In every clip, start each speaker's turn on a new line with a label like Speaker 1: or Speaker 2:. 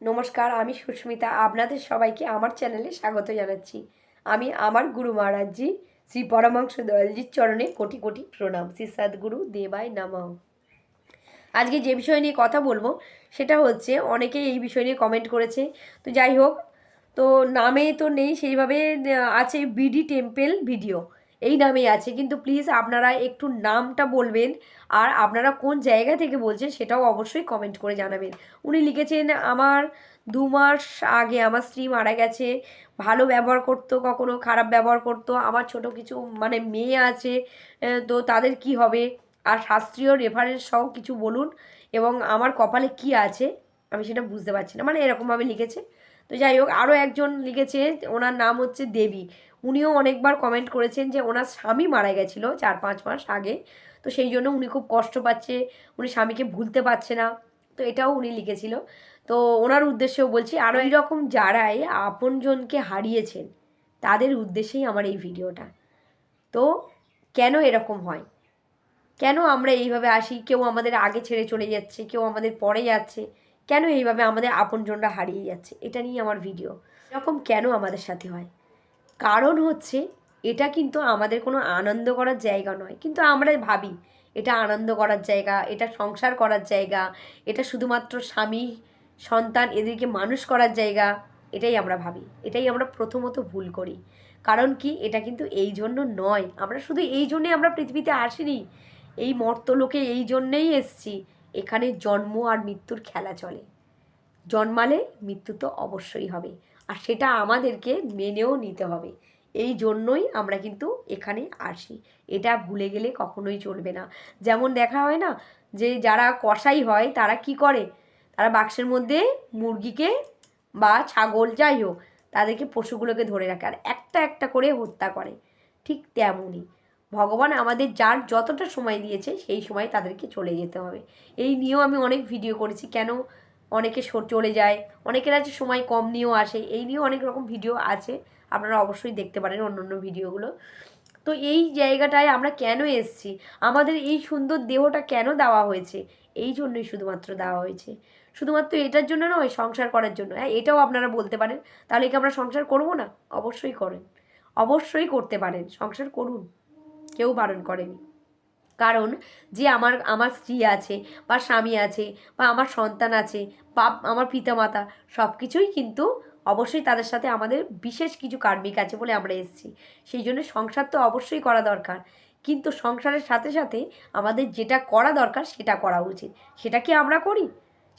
Speaker 1: নমস্কার, আমি সুস্মিতা। আপনাদের সবাইকে আমার চ্যানেলে স্বাগত জানাচ্ছি। আমি আমার গুরু মহারাজজি শ্রী পরমাংশ দয়ালজির চরণে কোটি কোটি প্রণাম। শ্রী সদ্গুরু দেবায় নামাও আজকে যে বিষয় নিয়ে কথা বলব, সেটা হচ্ছে অনেকে এই বিষয় নিয়ে কমেন্ট করেছে। তো যাই হোক, তো নামে তো নেই, সেইভাবে আছে বিডি টেম্পেল ভিডিও। এই নামেই আছে। কিন্তু প্লিজ আপনারা একটু নামটা বলবেন আর আপনারা কোন জায়গা থেকে বলছেন সেটাও অবশ্যই কমেন্ট করে জানাবেন। উনি লিখেছেন, আমার দু মাস আগে আমার স্ত্রী মারা গেছে। ভালো ব্যবহার করতো, কখনো খারাপ ব্যবহার করতো। আমার ছোট কিছু মানে মেয়ে আছে তো তাদের কি হবে? আর শাস্ত্রীয় রেফারেন্স সহ কিছু বলুন এবং আমার কপালে কি আছে? আমি সেটা বুঝতে পারছি না। মানে এরকমভাবে লিখেছে। তো যাই হোক আরও একজন লিখেছে, ওনার নাম হচ্ছে দেবী। উনিও অনেকবার কমেন্ট করেছেন যে ওনার স্বামী মারা গেছিল চার পাঁচ মাস আগে। তো সেই জন্য উনি খুব কষ্ট পাচ্ছে, উনি স্বামীকে ভুলতে পারছে না। তো এটাও উনি লিখেছিল। তো ওনার উদ্দেশ্যেও বলছি আরও এইরকম যারাই আপনজনকে হারিয়েছেন, তাদের উদ্দেশ্যেই আমার এই ভিডিওটা। তো কেন এরকম হয়? কেন আমরা এইভাবে আসি? কেউ আমাদের আগে ছেড়ে চলে যাচ্ছে, কেউ আমাদের পরে যাচ্ছে। কেন এইভাবে আমাদের আপনজনরা হারিয়ে যাচ্ছে? এটা নিয়ে আমার ভিডিও এরকম কেন আমাদের সাথে হয়? কারণ হচ্ছে, এটা কিন্তু আমাদের কোনো আনন্দ করার জায়গা নয়। কিন্তু আমরা ভাবি, এটা আনন্দ করার জায়গা, এটা সংসার করার জায়গা, এটা শুধুমাত্র স্বামী, সন্তান এদেরকে মানুষ করার জায়গা, এটাই আমরা ভাবি। এটাই আমরা প্রথমত ভুল করি। কারণ কি? এটা কিন্তু এই জন্য নয়। আমরা শুধু এই জন্যে আমরা পৃথিবীতে আসিনি। এই মর্তলোকে এই জন্যেই এসছি। এখানে জন্ম আর মৃত্যুর খেলা চলে। জন্মালে মৃত্যু তো অবশ্যই হবে, আর সেটা আমাদেরকে মেনেও নিতে হবে। এই জন্যই আমরা কিন্তু এখানে আসি। এটা ভুলে গেলে কখনোই চলবে না। যেমন দেখা হয় না যে যারা কষাই হয় তারা কি করে? তারা বাক্সের মধ্যে মুরগিকে বা ছাগল, যাই হোক, তাদেরকে পশুগুলোকে ধরে রাখে। আর একটা একটা করে হত্যা করে। ঠিক তেমনই। ভগবান আমাদের যার যতটা সময় দিয়েছে, সেই সময় তাদেরকে চলে যেতে হবে। এই নিয়েও আমি অনেক ভিডিও করেছি, কেন অনেকে চলে যায়, অনেকের আছে সময় কম নিয়েও আসে, এই নিয়েও অনেক রকম ভিডিও আছে, আপনারা অবশ্যই দেখতে পারেন অন্য অন্য ভিডিওগুলো তো এই জায়গাটায় আমরা কেন এসছি? আমাদের এই সুন্দর দেহটা কেন দেওয়া হয়েছে? এই জন্যই শুধুমাত্র দেওয়া হয়েছে। শুধুমাত্র এটার জন্য নয়, সংসার করার জন্য। হ্যাঁ এটাও আপনারা বলতে পারেন। তাহলে কি আমরা সংসার করব না? অবশ্যই করেন। অবশ্যই করতে পারেন। সংসার করুন। কেউ বারণ করেনি। কারণ যে আমার আমার স্ত্রী আছে বা স্বামী আছে বা আমার সন্তান আছে বা আমার পিতামাতা সব কিছুই কিন্তু অবশ্যই তাদের সাথে আমাদের বিশেষ কিছু কার্মিক আছে বলে আমরা এসেছি। সেই জন্য সংসার তো অবশ্যই করা দরকার। কিন্তু সংসারের সাথে সাথে আমাদের যেটা করা দরকার সেটা করা উচিত। সেটা কি আমরা করি?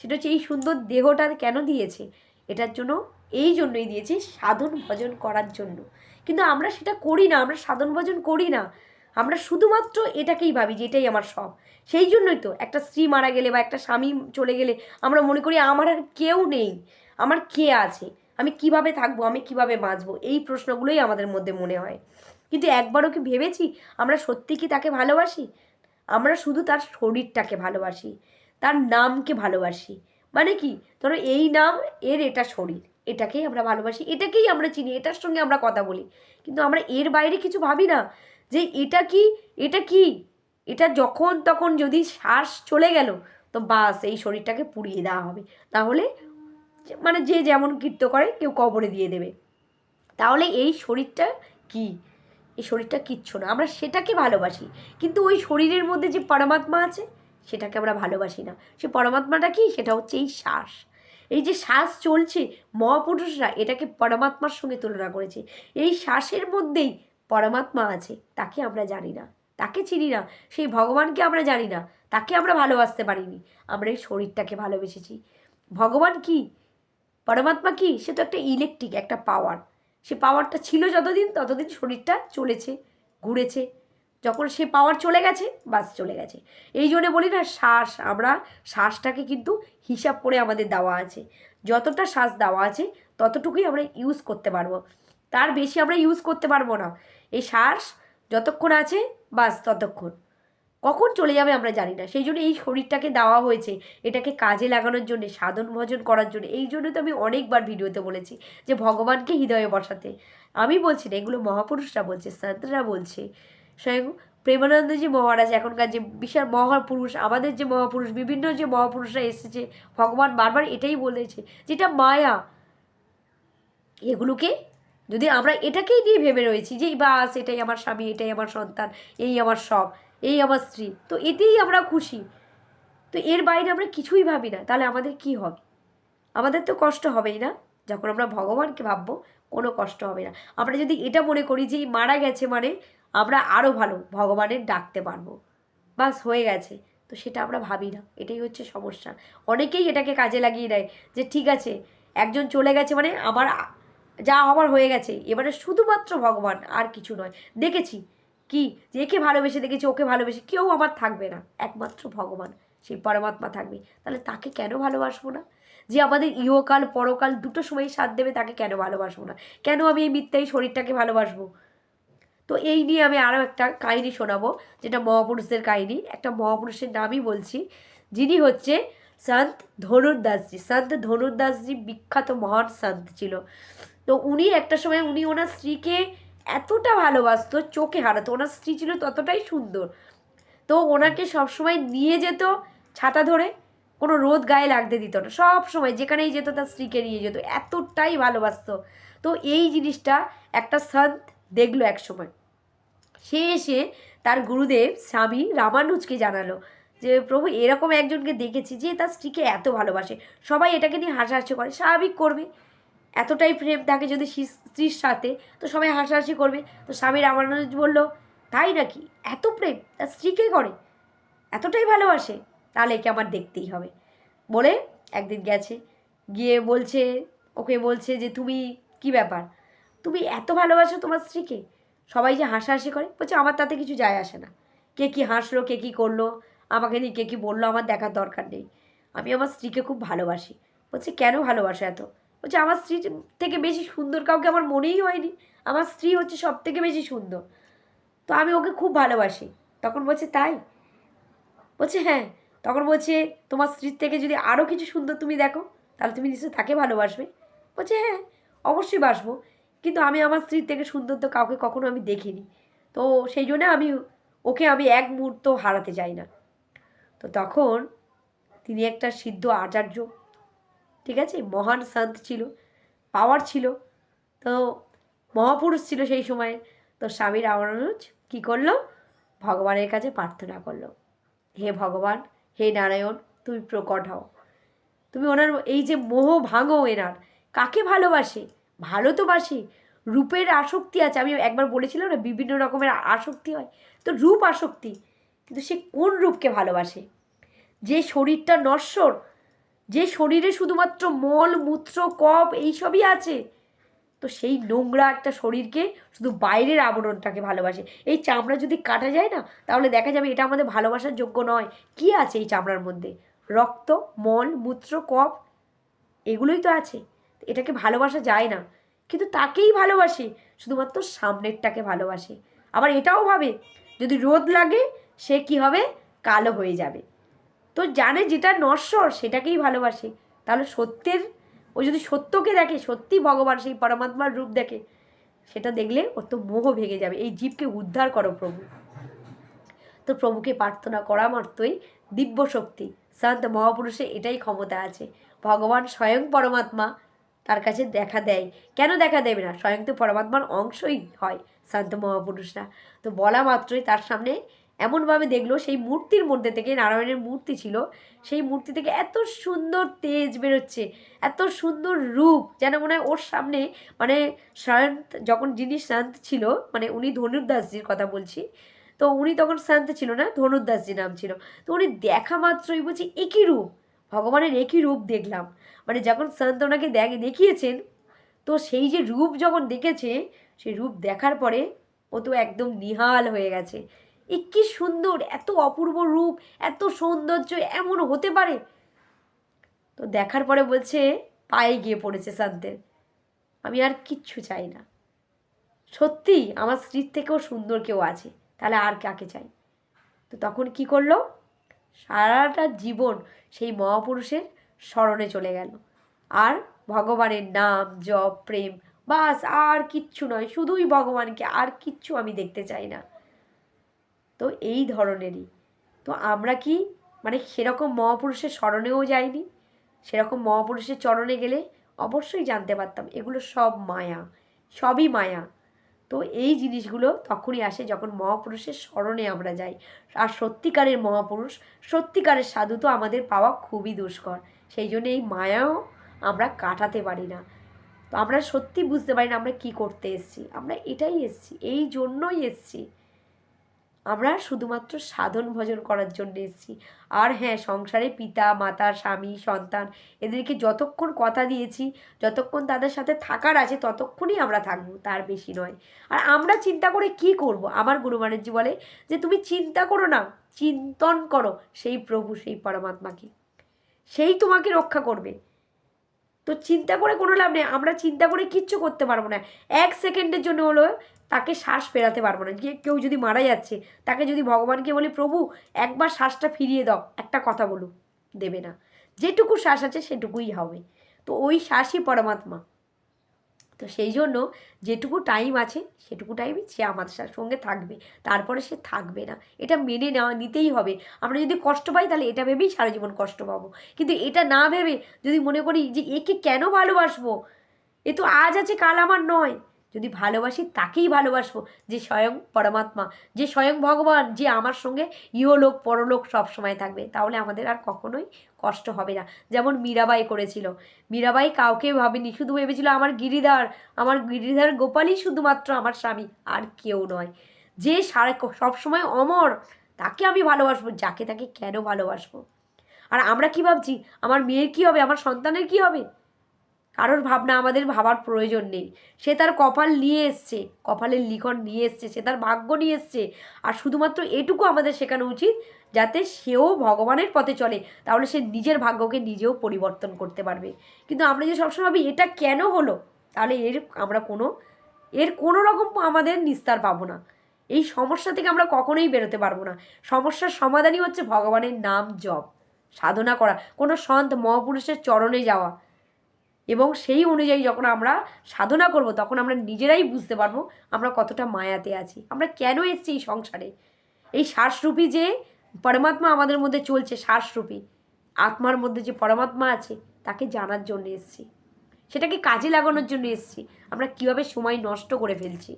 Speaker 1: সেটা হচ্ছে এই সুন্দর দেহটা কেন দিয়েছে? এটার জন্য, এই জন্যই দিয়েছে সাধন ভজন করার জন্য। কিন্তু আমরা সেটা করি না, আমরা সাধন ভজন করি না। আমরা শুধুমাত্র এটাকেই ভাবি যে এটাই আমার সব। সেই জন্যই তো একটা স্ত্রী মারা গেলে বা একটা স্বামী চলে গেলে আমরা মনে করি আমার আর কেউ নেই, আমার কে আছে, আমি কীভাবে থাকব, আমি কীভাবে বাঁচবো, এই প্রশ্নগুলোই আমাদের মধ্যে মনে হয়। কিন্তু একবারও কি ভেবেছি আমরা সত্যি কি তাকে ভালোবাসি? আমরা শুধু তার শরীরটাকে ভালোবাসি, তার নামকে ভালোবাসি। মানে কি? ধরো এই নাম, এর এটা শরীর, এটাকেই আমরা ভালোবাসি, এটাকেই আমরা চিনি, এটার সঙ্গে আমরা কথা বলি। কিন্তু আমরা এর বাইরে কিছু ভাবি না। যে এটা কি এটা কি? এটা যখন তখন যদি শ্বাস চলে গেল, তো বাস এই শরীরটাকে পুড়িয়ে দেওয়া হবে। তাহলে মানে যে যেমন কীর্ত করে, কেউ কবরে দিয়ে দেবে। তাহলে এই শরীরটা কি? এই শরীরটা কিচ্ছু না। আমরা সেটাকে ভালোবাসি। কিন্তু ওই শরীরের মধ্যে যে পরমাত্মা আছে, সেটাকে আমরা ভালোবাসি না। সে পরমাত্মাটা কি? সেটা হচ্ছে এই শ্বাস। এই যে শ্বাস চলছে, মহাপুরুষরা এটাকে পরমাত্মার সঙ্গে তুলনা করেছে। এই শ্বাসের মধ্যেই পরমাত্মা আছে, তাকে আমরা জানি না। তাকে চিনি না, সেই ভগবানকে আমরা জানি না, তাকে আমরা ভালোবাসতে পারিনি, আমরা এই শরীরটাকে ভালোবেসেছি। ভগবান কি? পরমাত্মা কি? সে তো একটা ইলেকট্রিক একটা পাওয়ার সে পাওয়ারটা ছিল যতদিন, ততদিন শরীরটা চলেছে, ঘুরেছে। যখন সে পাওয়ার চলে গেছে, বাস চলে গেছে। এই জন্য বলি না, শ্বাস, আমরা শ্বাসটাকে কিন্তু হিসাব করে আমাদের দেওয়া আছে। যতটা শ্বাস দেওয়া আছে, ততটুকুই আমরা ইউজ করতে পারব। তার বেশি আমরা ইউজ করতে পারব না। এই শ্বাস যতক্ষণ আছে, বাস ততক্ষণ। কখন চলে যাবে আমরা জানি না। সেই জন্য এই শরীরটাকে দেওয়া হয়েছে, এটাকে কাজে লাগানোর জন্য, সাধন ভজন করার জন্য। এই জন্য তো আমি অনেকবার ভিডিওতে বলেছি যে ভগবানকে হৃদয়ে বসাতে। আমি বলছি না, এগুলো মহাপুরুষরা বলছে সন্তরা বলছে। স্বয়ং প্রেমানন্দজি মহারাজ, এখনকার যে বিশাল মহাপুরুষ, আমাদের যে মহাপুরুষ, বিভিন্ন যে মহাপুরুষরা এসেছে, ভগবান বারবার এটাই বলেছে, যেটা মায়া। এগুলোকে যদি আমরা এটাকেই নিয়ে ভেবে রয়েছি যে বাস, এটাই আমার স্বামী, এটাই আমার সন্তান, এই আমার সব, এই আমার স্ত্রী, তো এতেই আমরা খুশি। তো এর বাইরে আমরা কিছুই ভাবি না, তাহলে আমাদের কি হবে? আমাদের তো কষ্ট হবেই না, যখন আমরা ভগবানকে ভাববো, কোনো কষ্ট হবে না। আমরা যদি এটা মনে করি যে মারা গেছে মানে আমরা আরও ভালো, ভগবানের ডাকতে পারব। বাস হয়ে গেছে, তো সেটা আমরা ভাবি না, এটাই হচ্ছে সমস্যা। অনেকেই এটাকে কাজে লাগিয়ে দেয় যে ঠিক আছে, একজন চলে গেছে মানে আমার যা হওয়ার হয়ে গেছে। এবারে শুধুমাত্র ভগবান, আর কিছু নয়। দেখেছি। কি? যে একে ভালোবেসে দেখেছি, ওকে ভালোবেসে কেউ আমার থাকবে না। একমাত্র ভগবান। সেই পরমাত্মা থাকবে। তাহলে তাকে কেন ভালোবাসবো না? যে আমাদের ইহকাল, পরকাল দুটো সময় সাথ দেবে, তাকে কেন ভালোবাসবো না? কেন আমি এই মিথ্যাই শরীরটাকে ভালোবাসবো? তো এই নিয়ে আমি আরও একটা কাহিনী শোনাবো, যেটা মহাপুরুষদের কাহিনী। একটা মহাপুরুষের নামই বলছি, যিনি হচ্ছে সন্ত ধনুর্দাসজি। সন্ত ধনুর্দাসজি বিখ্যাত মহান সন্ত ছিল। তো উনি একটা সময় উনি ওনার স্ত্রীকে এতটা ভালোবাসতো, চোখে হারাতো। ওনার স্ত্রী ছিল ততটাই সুন্দর। তো ওনাকে সবসময় নিয়ে যেত ছাতা ধরে, কোনো রোদ গায়ে লাগতে দিত না। সব সময় যেখানেই যেত তার স্ত্রীকে নিয়ে যেত। এতটাই ভালোবাসতো। তো এই জিনিসটা একটা সন্ত দেখল এক সময়। সে এসে তার গুরুদেব স্বামী রামানুজকে জানালো। যে প্রভু এরকম একজনকে দেখেছি যে তার স্ত্রীকে এত ভালোবাসে। সবাই এটাকে নিয়ে হাসাহাসি করে, স্বাভাবিক করবে। এতটাই প্রেম থাকে যদি স্ত্রীর সাথে, তো সবাই হাসাহাসি করবে। তো স্বামী রামানুজ বলল, তাই নাকি? এত প্রেম? তার স্ত্রীকে করে? এতটাই ভালোবাসে? তাহলে একে আমার দেখতেই হবে। বলে একদিন গেছে, গিয়ে বলছে, ওকে বলছে যে, তুমি কি ব্যাপার? তুমি এত ভালোবাসো তোমার স্ত্রীকে? সবাই যে হাসাহাসি করে, বলছে, আমার তাতে কিছু যায় আসে না। কে কী হাসলো, কে কী করল? আমাকে নিয়ে কে কী বলল আমার দেখার দরকার নেই। আমি আমার স্ত্রীকে খুব ভালোবাসি। বলছে, কেন ভালোবাসো এত? বলছে, আমার স্ত্রী থেকে বেশি সুন্দর কাউকে আমার মনেই হয়নি। আমার স্ত্রী হচ্ছে সব থেকে বেশি সুন্দর। তো আমি ওকে খুব ভালোবাসি। তখন বলছে, তাই? বলছে হ্যাঁ। তখন বলছে, তোমার স্ত্রীর থেকে যদি আরও কিছু সুন্দর তুমি দেখো, তাহলে তুমি নিশ্চয়ই তাকে ভালোবাসবে। বলছে হ্যাঁ অবশ্যই বাসবো। কিন্তু আমি আমার স্ত্রীর থেকে সুন্দর তো কাউকে কখনো আমি দেখিনি। তো সেই জন্য আমি ওকে আমি এক মুহূর্ত হারাতে চাই না। তো তখন তিনি একটা সিদ্ধ আচার্য, ঠিক আছে? মহান সন্ত ছিল, পাওয়ার ছিল। তো মহাপুরুষ ছিল সেই সময়। তো স্বামী রামানুজ কী করল? ভগবানের কাছে প্রার্থনা করল। হে ভগবান, হে নারায়ণ, তুমি প্রকট হও। তুমি ওনার এই যে মোহ ভাঙো এনার, কাকে ভালোবাসে? ভালো তো বাসে, রূপের আসক্তি আছে। আমি একবার বলেছিলাম না, বিভিন্ন রকমের আসক্তি হয়। তো রূপ আসক্তি কিন্তু সে কোন রূপকে ভালোবাসে? যে শরীরটা নশ্বর, যে শরীরে শুধুমাত্র মল, মূত্র কপ এইসবই আছে, তো সেই নোংরা একটা শরীরকে শুধু বাইরের আবরণটাকে ভালোবাসে। এই চামড়া যদি কাটা যায় না, তাহলে দেখা যাবে এটা আমাদের ভালোবাসার যোগ্য নয়। কি আছে এই চামড়ার মধ্যে? রক্ত, মল, মূত্র কপ এগুলোই তো আছে। এটাকে ভালোবাসা যায় না। কিন্তু তাকেই ভালোবাসে, শুধুমাত্র সামনেরটাকে ভালোবাসে। আবার এটাও ভাবে, যদি রোদ লাগে সে কি হবে? কালো হয়ে যাবে। তো জানে যেটা নশ্বর, সেটাকেই ভালোবাসে। তাহলে সত্যের, ও যদি সত্যকে দেখে, সত্যি ভগবান, সেই পরমাত্মার রূপ দেখে, সেটা দেখলে ওর তো মোহ ভেঙে যাবে। এই জীবকে উদ্ধার করো প্রভু। তো প্রভুকে প্রার্থনা করা মাত্রই দিব্য শক্তি সন্ত মহাপুরুষে এটাই ক্ষমতা আছে। ভগবান স্বয়ং পরমাত্মা তার কাছে দেখা দেয়। কেন দেখা দেবে না? স্বয়ং তো পরমাত্মার অংশই হয় শান্ত মহাপুরুষরা। তো বলা মাত্রই তার সামনে এমনভাবে দেখল সেই মূর্তির মধ্যে থেকে, নারায়ণের মূর্তি ছিল, সেই মূর্তি থেকে এত সুন্দর তেজ বেরোচ্ছে, এত সুন্দর রূপ, যেন মনে হয় ওর সামনে মানে শান্ত, যখন যিনি শান্ত ছিল মানে উনি ধনুর্দাসজির কথা বলছি, তো উনি তখন শান্ত ছিল না ধনুর্দাসজি নাম ছিল, তো উনি দেখা মাত্রই বলছি একই রূপ? ভগবানের একই রূপ দেখলাম মানে যখন শান্ত ওনাকে দেখ, দেখিয়েছেন, তো সেই যে রূপ যখন দেখেছে, সেই রূপ দেখার পরে ও তো একদম নিহাল হয়ে গেছে এ কি সুন্দর, এত অপূর্ব রূপ, এত সৌন্দর্য, এমন হতে পারে। তো দেখার পরে বলছে, পায়ে গিয়ে পড়েছে শান্তের। আমি আর কিচ্ছু চাই না। সত্যি, আমার স্ত্রীর থেকেও সুন্দর কেউ আছে, তাহলে আর কাকে চাই? তো তখন কি করল? সারাটা জীবন সেই মহাপুরুষের স্মরণে চলে গেল। আর ভগবানের নাম, জপ, প্রেম, বাস, আর কিচ্ছু নয়, শুধুই ভগবানকে, আর কিচ্ছু আমি দেখতে চাই না। তো এই ধরনেরই। তো আমরা কি মানে সেরকম মহাপুরুষের স্মরণেও যাইনি? সেরকম মহাপুরুষের চরণে গেলে অবশ্যই জানতে পারতাম, এগুলো সব মায়া, সবই মায়া। তো এই জিনিসগুলো তখনই আসে যখন মহাপুরুষের স্মরণে আমরা যাই। আর সত্যিকারের মহাপুরুষ, সত্যিকারের সাধু তো আমাদের পাওয়া খুবই দুষ্কর। সেই জন্য এই মায়াও আমরা কাটাতে পারি না। তো আমরা সত্যি বুঝতে পারি না আমরা কি করতে এসেছি। আমরা এটাই এসেছি, এই জন্যই এসেছি। আমরা শুধুমাত্র সাধন ভজন করার জন্য এসেছি। আর হ্যাঁ সংসারে পিতা, মাতা, স্বামী, সন্তান এদেরকে যতক্ষণ কথা দিয়েছি, যতক্ষণ তাদের সাথে থাকার আছে, ততক্ষণই আমরা থাকব, তার বেশি নয়। আর আমরা চিন্তা করে কি করব? আমার গুরু মহারাজজি বলে যে, তুমি চিন্তা করো না, চিন্তন করো সেই প্রভু, সেই পরমাত্মাকে। সেই তোমাকে রক্ষা করবে। তো চিন্তা করে কোনো লাভ নেই, আমরা চিন্তা করে কিচ্ছু করতে পারব না। এক সেকেন্ডের জন্য হলো তাকে শ্বাস ফেরাতে পারব না। কেউ যদি মারা যাচ্ছে, তাকে যদি ভগবানকে বলি, প্রভু, একবার শ্বাসটা ফিরিয়ে দাও, একটা কথা বলুক, দেবে না। যেটুকু শ্বাস আছে সেটুকুই হবে। তো ওই শ্বাসই পরমাত্মা। তো সেই জন্য যেটুকু টাইম আছে সেটুকু টাইমই সে আমাদের সঙ্গে থাকবে। তারপরে সে থাকবে না। এটা মেনে নেওয়া, নিতেই হবে। আমরা যদি কষ্ট পাই তাহলে এটা ভেবেই সারা জীবন কষ্ট পাবো। কিন্তু এটা না ভেবে যদি মনে করি যে, একে কেন ভালোবাসবো? এ তো আজ আছে, কাল আমার নয়। যদি ভালোবাসি তাকেই ভালোবাসবো। যে স্বয়ং পরমাত্মা, যে স্বয়ং ভগবান, যে আমার সঙ্গে ইহলোক পরলোক সব সময় থাকবে, তাহলে আমাদের আর কখনোই কষ্ট হবে না। যেমন মীরাবাই করেছিল। মীরাবাই কাউকে ভাবেনি, শুধু ভেবেছিল আমার গিরিধার আমার গিরিধার গোপালই শুধুমাত্র আমার স্বামী, আর কেউ নয়। যে সারা সবসময় অমর, তাকে আমি ভালোবাসবো, যাকে তাকে কেন ভালোবাসবো? আর আমরা কি ভাবছি? আমার মেয়ের কি হবে? আমার সন্তানের কি হবে? কারোর ভাবনা আমাদের ভাবার প্রয়োজন নেই। সে তার কপাল নিয়ে এসছে, কপালের লিখন নিয়ে এসছে, সে তার ভাগ্য নিয়ে এসছে। আর শুধুমাত্র এটুকু আমাদের শেখানো উচিত যাতে সেও ভগবানের পথে চলে, তাহলে সে নিজের ভাগ্যকে নিজেও পরিবর্তন করতে পারবে। কিন্তু আমরা যে সবসময় ভাবি, এটা কেন হলো? তাহলে এর আমরা কোনো, এর কোনো রকম আমাদের নিস্তার পাবো না। এই সমস্যা থেকে আমরা কখনোই বেরোতে পারব না। সমস্যার সমাধানই হচ্ছে ভগবানের নাম জপ, সাধনা করা। কোনো সন্ত মহাপুরুষের চরণে যাওয়া। এবং সেই অনুযায়ী যখন আমরা সাধনা করব, তখন আমরা নিজেরাই বুঝতে পারব আমরা কতটা মায়াতে আছি। আমরা কেন এসছি এই সংসারে? এই শ্বাসরূপী যে পরমাত্মা আমাদের মধ্যে চলছে, শ্বাসরূপী, আত্মার মধ্যে যে পরমাত্মা আছে, তাকে জানার জন্য এসছি। সেটাকে কাজে লাগানোর জন্য এসছি। আমরা কীভাবে সময় নষ্ট করে ফেলছি?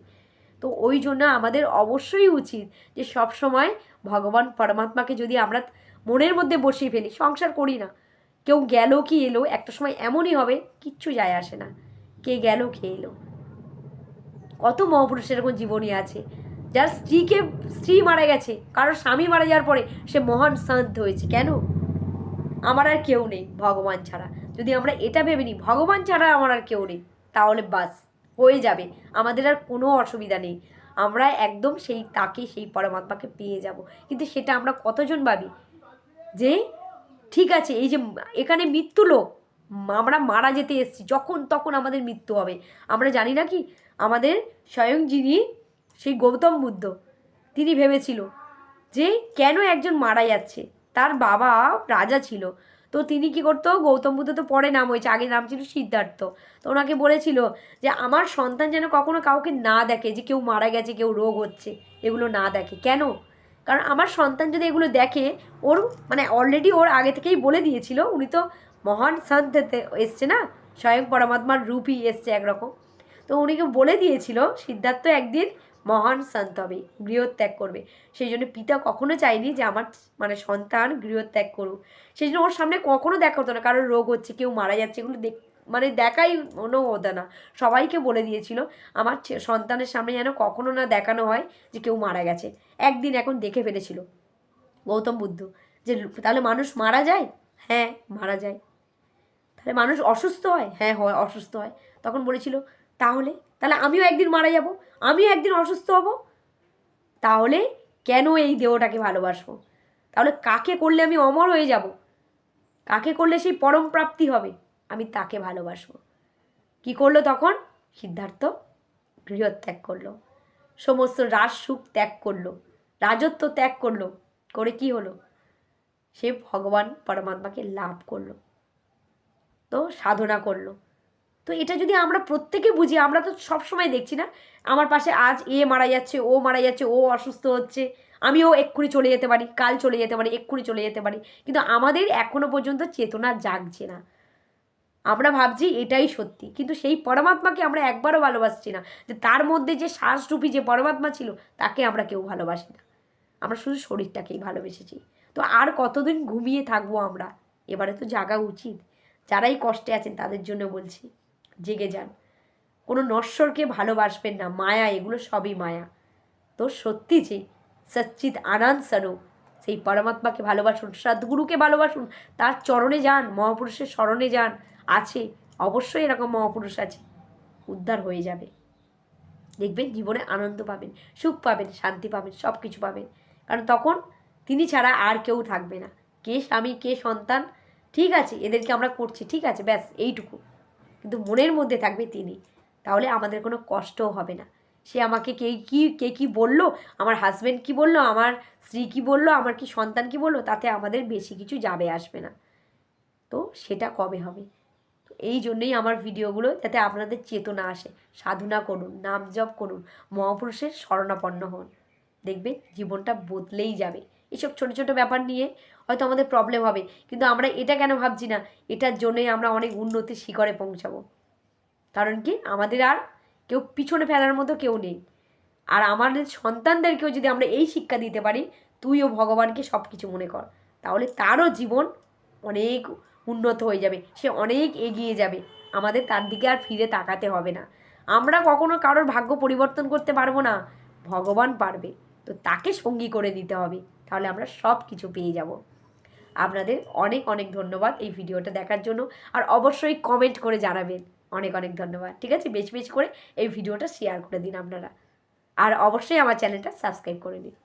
Speaker 1: তো ওই জন্য আমাদের অবশ্যই উচিত যে সব সময় ভগবান পরমাত্মাকে যদি আমরা মনের মধ্যে বসিয়ে ফেলি, সংসার করি না কেউ গেল কি এলো, একটা সময় এমনই হবে, কিচ্ছু যায় আসে না। কে গেল, কে এলো। কত মহাপুরুষের এরকম জীবনী আছে। যার স্ত্রীকে, স্ত্রী মারা গেছে, কারোর স্বামী মারা যাওয়ার পরে সে মহান সন্ত হয়েছে। কেন? আমার আর কেউ নেই ভগবান ছাড়া। যদি আমরা এটা ভেবে নিই, ভগবান ছাড়া আমার আর কেউ নেই, তাহলে বাস, হয়ে যাবে। আমাদের আর কোনো অসুবিধা নেই। আমরা একদম সেই তাকে, সেই পরমাত্মাকে পেয়ে যাব। কিন্তু সেটা আমরা কতজন ভাবি? যে ঠিক আছে, এই যে এখানে মৃত্যু লোক, আমরা মারা যেতে এসেছি, যখন তখন আমাদের মৃত্যু হবে। আমরা জানি না কি, আমাদের স্বয়ং যিনি সেই গৌতম বুদ্ধ, তিনি ভেবেছিল যে কেন একজন মারা যাচ্ছে, তার বাবা রাজা ছিল। তো তিনি কি করতো, গৌতম বুদ্ধ তো পরে নাম হয়েছে আগে নাম ছিল সিদ্ধার্থ। তো ওনাকে বলেছিল যে আমার সন্তান যেন কখনো কাউকে না দেখে, যে কেউ মারা গেছে, কেউ রোগ হচ্ছে, এগুলো না দেখে। কেন? কারণ আমার সন্তান যদি এগুলো দেখে, ওর মানে অলরেডি ওর আগে থেকেই বলে দিয়েছিল, উনি তো মহান সন্তেতে এসছে না? স্বয়ং পরমাত্মার রূপই এসছে একরকম। তো উনিকে বলে দিয়েছিল, সিদ্ধার্থ একদিন মহান সন্ত হবে, গৃহত্যাগ করবে। সেই জন্য পিতা কখনো চায়নি যে আমার মানে সন্তান গৃহত্যাগ করুক। সেই জন্য ওর সামনে কখনো দেখা হতো না, কারোর রোগ হচ্ছে, কেউ মারা যাচ্ছে, এগুলো দেখ মানে দেখাই কোনো হতো না। সবাইকে বলে দিয়েছিল, আমার সন্তানের সামনে যেন কখনো না দেখানো হয় যে কেউ মারা গেছে। একদিন এখন দেখে ফেলেছিল গৌতম বুদ্ধ যে, তাহলে মানুষ মারা যায়? হ্যাঁ মারা যায়। তাহলে মানুষ অসুস্থ হয়? হ্যাঁ হয়, অসুস্থ হয়। তখন বলেছিল, তাহলে তাহলে আমিও একদিন মারা যাব। আমিও একদিন অসুস্থ হব। তাহলে কেন এই দেহটাকে ভালোবাসবো? তাহলে কাকে করলে আমি অমর হয়ে যাব? কাকে করলে সেই পরম প্রাপ্তি হবে? আমি তাকে ভালোবাসবো। কি করল তখন? সিদ্ধার্থ গৃহত্যাগ করল। সমস্ত রাজ সুখ ত্যাগ করল। রাজত্ব ত্যাগ করল। করে কি হলো? সে ভগবান পরমাত্মাকে লাভ করল। তো সাধনা করল। তো এটা যদি আমরা প্রত্যেকে বুঝি, আমরা তো সব সময় দেখছি না, আমার পাশে আজ এ মারা যাচ্ছে, ও মারা যাচ্ছে, ও অসুস্থ হচ্ছে, আমিও এক্ষুনি চলে যেতে পারি, কাল চলে যেতে পারি, এক্ষুনি চলে যেতে পারি। কিন্তু আমাদের এখনও পর্যন্ত চেতনা জাগছে না। আমরা ভাবছি এটাই সত্যি। কিন্তু সেই পরমাত্মাকে আমরা একবারও ভালোবাসছি না। যে তার মধ্যে যে শ্বাসরূপী যে পরমাত্মা ছিল, তাকে আমরা কেউ ভালোবাসি না। আমরা শুধু শরীরটাকেই ভালোবেসেছি। তো আর কতদিন ঘুমিয়ে থাকব আমরা? এবারে তো জাগা উচিত। যারাই কষ্টে আছেন, তাদের জন্য বলছি, জেগে যান। কোনো নশ্বরকে ভালোবাসবেন না। মায়া, এগুলো সবই মায়া। তো সত্যি যে সচ্চিত আনন্দ স্বরূপ সেই পরমাত্মাকে ভালোবাসুন, সদ্গুরুকে ভালোবাসুন, তার চরণে যান, মহাপুরুষের স্মরণে যান। আছে, অবশ্যই এরকম মহাপুরুষ আছে। উদ্ধার হয়ে যাবে। দেখবেন জীবনে আনন্দ পাবেন, সুখ পাবেন, শান্তি পাবেন সব কিছু পাবেন। কারণ তখন তিনি ছাড়া আর কেউ থাকবে না। কে স্বামী, কে সন্তান, ঠিক আছে, এদেরকে আমরা করছি, ঠিক আছে, ব্যাস, এইটুকু। কিন্তু মনের মধ্যে থাকবে তিনি। তাহলে আমাদের কোনো কষ্টও হবে না। সে আমাকে কে কি কে কি বলল, আমার হাজব্যান্ড কি বলল, আমার স্ত্রী কি বলল, আমার কি সন্তান কি বলল, তাতে আমাদের বেশি কিছু যাবে, আসবে না। তো সেটা কবে হবে? এই জন্যই আমার ভিডিওগুলো যাতে আপনাদের চেতনা আসে। সাধনা করুন, নাম জপ করুন, মহাপুরুষের শরণাপন্ন হন। দেখবেন জীবনটা বদলেই যাবে। এসব ছোটো ছোটো ব্যাপার নিয়ে হয়তো আমাদের প্রবলেম হবে, কিন্তু আমরা এটা কেন ভাবছি না? এটার জন্যই আমরা অনেক উন্নতির শিখরে পৌঁছাবো। কারণ কি? আমাদের আর কেউ পিছনে ফেলার মতো কেউ নেই। আর আমাদের সন্তানদেরকেও যদি আমরা এই শিক্ষা দিতে পারি, তুইও ভগবানকে সব কিছু মনে কর। তাহলে তারও জীবন অনেক উন্নত হয়ে যাবে। সে অনেক এগিয়ে যাবে। আমাদের তার দিকে আর ফিরে তাকাতে হবে না। আমরা কখনো কারোর ভাগ্য পরিবর্তন করতে পারব না। ভগবান পারবে। তো তাকে সঙ্গী করে দিতে হবে। তাহলে আমরা সব কিছু পেয়ে যাব। আপনাদের অনেক অনেক ধন্যবাদ এই ভিডিওটা দেখার জন্য। আর অবশ্যই কমেন্ট করে জানাবেন। অনেক অনেক ধন্যবাদ। ঠিক আছে? বেশ বেশ করে এই ভিডিওটা শেয়ার করে দিন আপনারা। আর অবশ্যই আমার চ্যানেলটা সাবস্ক্রাইব করে নিন